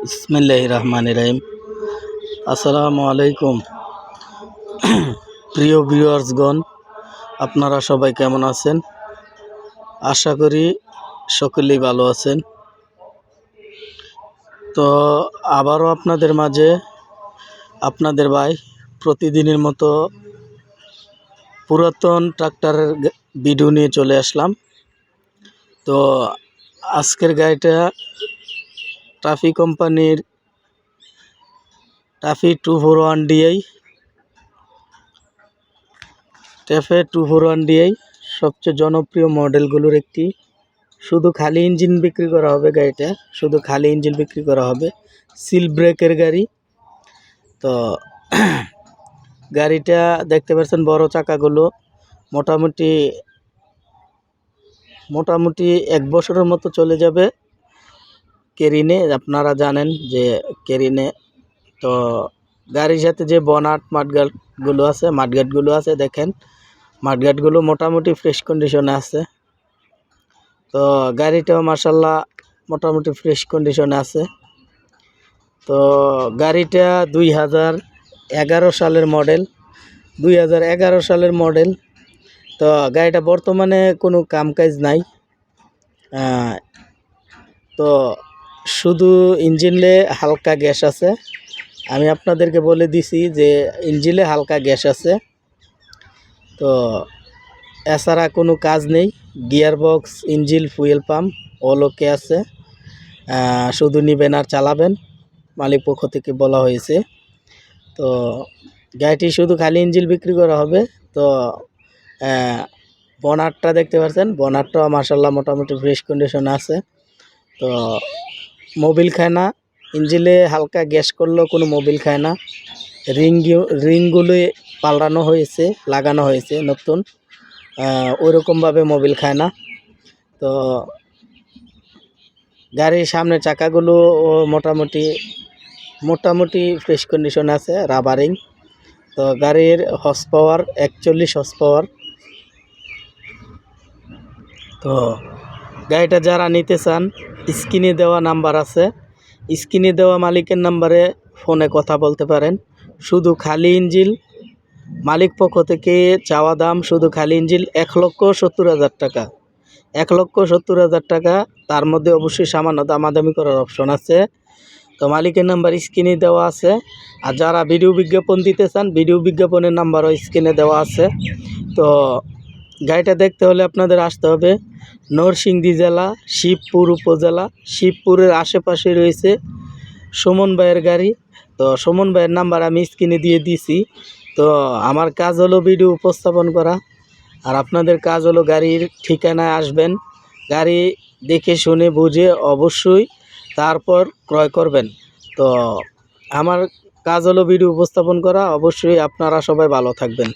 ইসমিল্লাহ রহমান রহিম আসসালামু আলাইকুম প্রিয় ভিউয়ার্সগণ, আপনারা সবাই কেমন আছেন? আশা করি সকলেই ভালো আছেন। তো আবারও আপনাদের মাঝে আপনাদের ভাই প্রতিদিনের মতো পুরাতন ট্রাক্টরের ভিডিও নিয়ে চলে আসলাম। তো আজকের গাড়িটা টাফি কোম্পানির TAFE two four one DI TAFE two four one DI সবচেয়ে জনপ্রিয় মডেলগুলোর একটি। শুধু খালি ইঞ্জিন বিক্রি করা হবে গাড়িটা, শুধু খালি ইঞ্জিন বিক্রি করা হবে। সিল ব্রেকের গাড়ি। তো গাড়িটা দেখতে পাচ্ছেন বড় চাকাগুলো। মোটামুটি মোটামুটি এক বছরের মতো চলে যাবে। কেরিনে, আপনারা জানেন যে কেরিনে তো গাড়ির সাথে যে বনাট মাঠগাটগুলো আছে মাঠগাটগুলো আছে, দেখেন। মাঠগাটগুলো মোটামুটি ফ্রেশ কন্ডিশনে আছে। তো গাড়িটাও মার্শাল্লাহ মোটামুটি ফ্রেশ কন্ডিশনে আছে। তো গাড়িটা দুই হাজার এগারো সালের মডেল দুই হাজার এগারো সালের মডেল তো গাড়িটা বর্তমানে কোনো কামকাজ নাই। তো শুধু ইঞ্জিনে হালকা গ্যাস আছে। আমি আপনাদেরকে বলে দিছি যে ইঞ্জিনে হালকা গ্যাস আছে। তো এছাড়া কোনো কাজ নেই। Gear box engine fuel pump, all okay আছে। শুধু নিবেন আর চালাবেন, মালিক পক্ষ থেকে বলা হয়েছে। তো গাড়িটি শুধু খালি ইঞ্জিল বিক্রি করা হবে। তো বনারটা দেখতে পাচ্ছেন? বনারটাও মার্শাল্লাহ মোটামুটি ফ্রেশ কন্ডিশন আছে। তো মোবিল খায় না। ইঞ্জিলে হালকা গ্যাস করলেও কোনো মোবিল খায় না। রিং রিংগুলো পাল্টানো হয়েছে, লাগানো হয়েছে নতুন। ওই রকমভাবে মোবিল খায় না। তো গাড়ির সামনের চাকাগুলো মোটামুটি মোটামুটি ফ্রেশ কন্ডিশন আছে রাবারিং তো গাড়ির হর্স পাওয়ার একচল্লিশ হর্স পাওয়ার তো গাড়িটা যারা নিতে চান স্ক্রিনে দেওয়া নাম্বার আছে। স্ক্রিনে দেওয়া মালিকের নাম্বারে ফোনে কথা বলতে পারেন। শুধু খালি ইঞ্জিল। মালিক পক্ষ থেকে চাওয়া দাম শুধু খালি ইঞ্জিল এক লক্ষ সত্তর হাজার টাকা। এক লক্ষ সত্তর হাজার টাকা, তার মধ্যে অবশ্যই সামান্য দামাদামি করার অপশন আছে। তো মালিকের নাম্বার স্ক্রিনে দেওয়া আছে। আর যারা ভিডিও বিজ্ঞাপন দিতে চান, ভিডিও বিজ্ঞাপনের নাম্বারও স্ক্রিনে দেওয়া আছে। তো গাড়িটা দেখতে হলে আপনাদের আসতে হবে নরসিংদী জেলা, শিবপুর উপজেলা। শিবপুরের আশেপাশে রয়েছে সুমন ভাইয়ের গাড়ি। তো সুমন ভাইয়ের নাম্বার আমি স্ক্রিনে দিয়ে দিছি। তো আমার কাজ হলো ভিডিও উপস্থাপন করা। আর আপনাদের কাজ হলো গাড়ির ঠিকানায় আসবেন। গাড়ি দেখে শুনে বুঝে অবশ্যই তারপর ক্রয় করবেন। তো আমার কাজ হলো ভিডিও উপস্থাপন করা। অবশ্যই আপনারা সবাই ভালো থাকবেন।